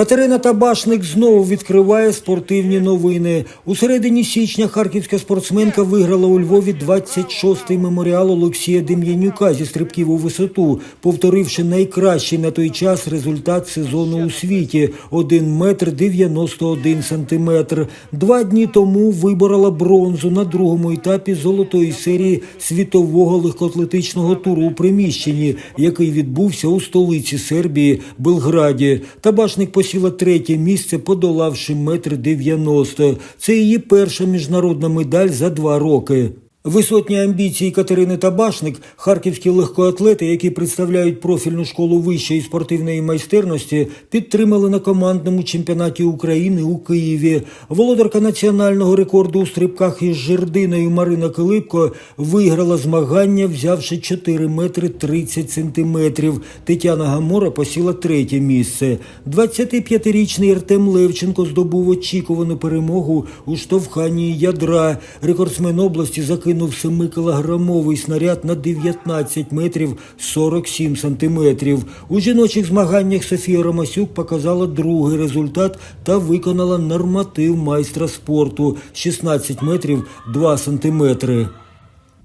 Катерина Табашник знову відкриває спортивні новини. У середині січня харківська спортсменка виграла у Львові 26-й меморіал Олексія Дем'янюка зі стрибків у висоту, повторивши найкращий на той час результат сезону у світі – 1 метр 91 сантиметр. Два дні тому виборола бронзу на другому етапі золотої серії світового легкоатлетичного туру у приміщенні, який відбувся у столиці Сербії – Белграді. Табашник посіла третє місце, подолавши метр дев'яносто. Це її перша міжнародна медаль за два роки. Висотні амбіції Катерини Табашник, харківські легкоатлети, які представляють профільну школу вищої спортивної майстерності, підтримали на командному чемпіонаті України у Києві. Володарка національного рекорду у стрибках із жердиною Марина Килипко виграла змагання, взявши 4 метри 30 сантиметрів. Тетяна Гамора посіла третє місце. 25-річний Артем Левченко здобув очікувану перемогу у штовханні ядра. Рекордсмен області закинув 7-кілограмовий снаряд на 19 метрів 47 сантиметрів. У жіночих змаганнях Софія Ромасюк показала другий результат та виконала норматив майстра спорту 16 метрів 2 сантиметри.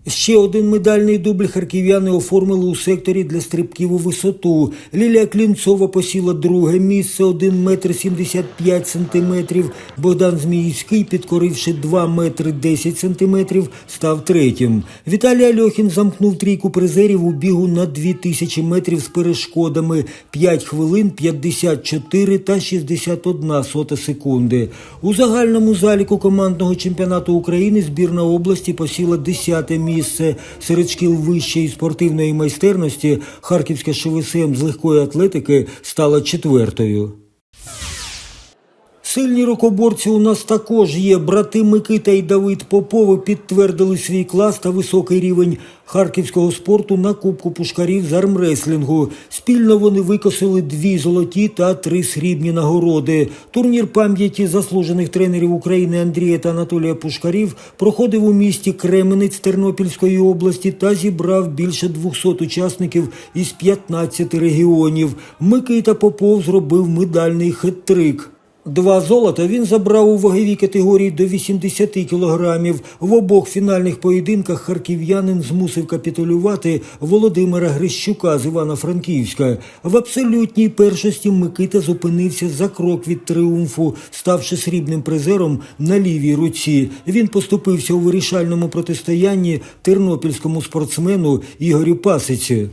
Ще один медальний дубль харків'яни оформили у секторі для стрибків у висоту. Лілія Клінцова посіла друге місце 1 метр 75 сантиметрів. Богдан Зміївський, підкоривши 2 метри 10 сантиметрів, став третім. Віталій Альохін замкнув трійку призерів у бігу на 2000 метрів з перешкодами 5 хвилин 54 та 61 сота секунди. У загальному заліку командного чемпіонату України збірна області посіла 10 місце місце серед шкіл вищої спортивної майстерності Харківська ШВСМ з легкої атлетики стала четвертою. Сильні рукоборці у нас також є. Брати Микита і Давид Попови підтвердили свій клас та високий рівень харківського спорту на Кубку пушкарів з армреслінгу. Спільно вони викосили дві золоті та три срібні нагороди. Турнір пам'яті заслужених тренерів України Андрія та Анатолія Пушкарів проходив у місті Кременець Тернопільської області та зібрав більше 200 учасників із 15 регіонів. Микита Попов зробив медальний хет-трик. Два золота він забрав у ваговій категорії до 80 кілограмів. В обох фінальних поєдинках харків'янин змусив капітулювати Володимира Грищука з Івано-Франківська. В абсолютній першості Микита зупинився за крок від триумфу, ставши срібним призером на лівій руці. Він поступився у вирішальному протистоянні тернопільському спортсмену Ігорю Пасиці.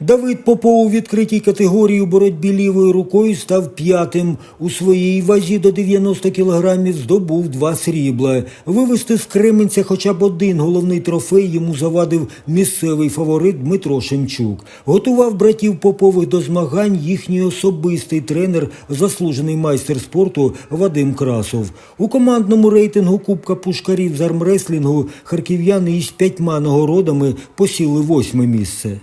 Давид Попов у відкритій категорії у боротьбі лівою рукою став п'ятим. У своїй вазі до 90 кілограмів здобув два срібла. Вивести з Кременця хоча б один головний трофей йому завадив місцевий фаворит Дмитро Шемчук. Готував братів Попових до змагань їхній особистий тренер, заслужений майстер спорту Вадим Красов. У командному рейтингу Кубка Пушкарів з армреслінгу харків'яни із п'ятьма нагородами посіли восьме місце.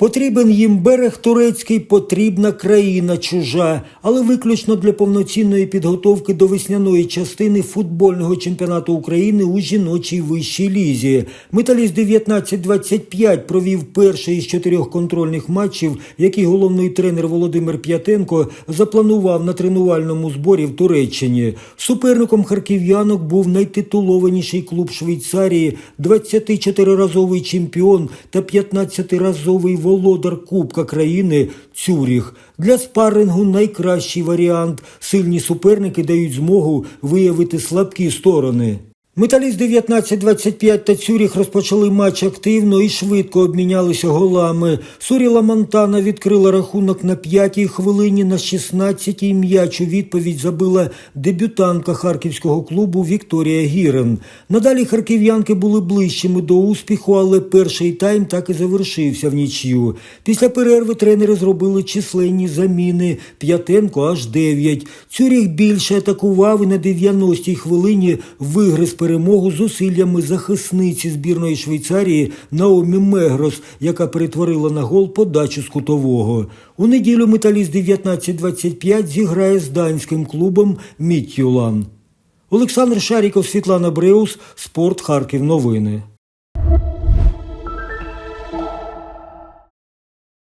Потрібен їм берег турецький, потрібна країна чужа, але виключно для повноцінної підготовки до весняної частини футбольного чемпіонату України у жіночій вищій лізі. Металіст 1925 провів перший із чотирьох контрольних матчів, які головний тренер Володимир П'ятенко запланував на тренувальному зборі в Туреччині. Суперником харків'янок був найтитулованіший клуб Швейцарії, 24-разовий чемпіон та 15-разовий володар Кубка країни Цюріх. Для спарингу найкращий варіант. Сильні суперники дають змогу виявити слабкі сторони. Металіст 19-25 та Цюріх розпочали матч активно і швидко обмінялися голами. Суріла Монтана відкрила рахунок на п'ятій хвилині, на 16-й м'яч у відповідь забила дебютантка харківського клубу Вікторія Гірен. Надалі харків'янки були ближчими до успіху, але перший тайм так і завершився в нічю. Після перерви тренери зробили численні заміни. П'ятенко аж 9. Цюріх більше атакував і на 90-й хвилині вигриз перемогу зусиллями захисниці збірної Швейцарії Наомі Мегрос, яка перетворила на гол подачу з кутового. У неділю металіст 19-25 зіграє з данським клубом Міттюлан. Олександр Шаріков, Світлана Бреус, Спорт Харків. Новини.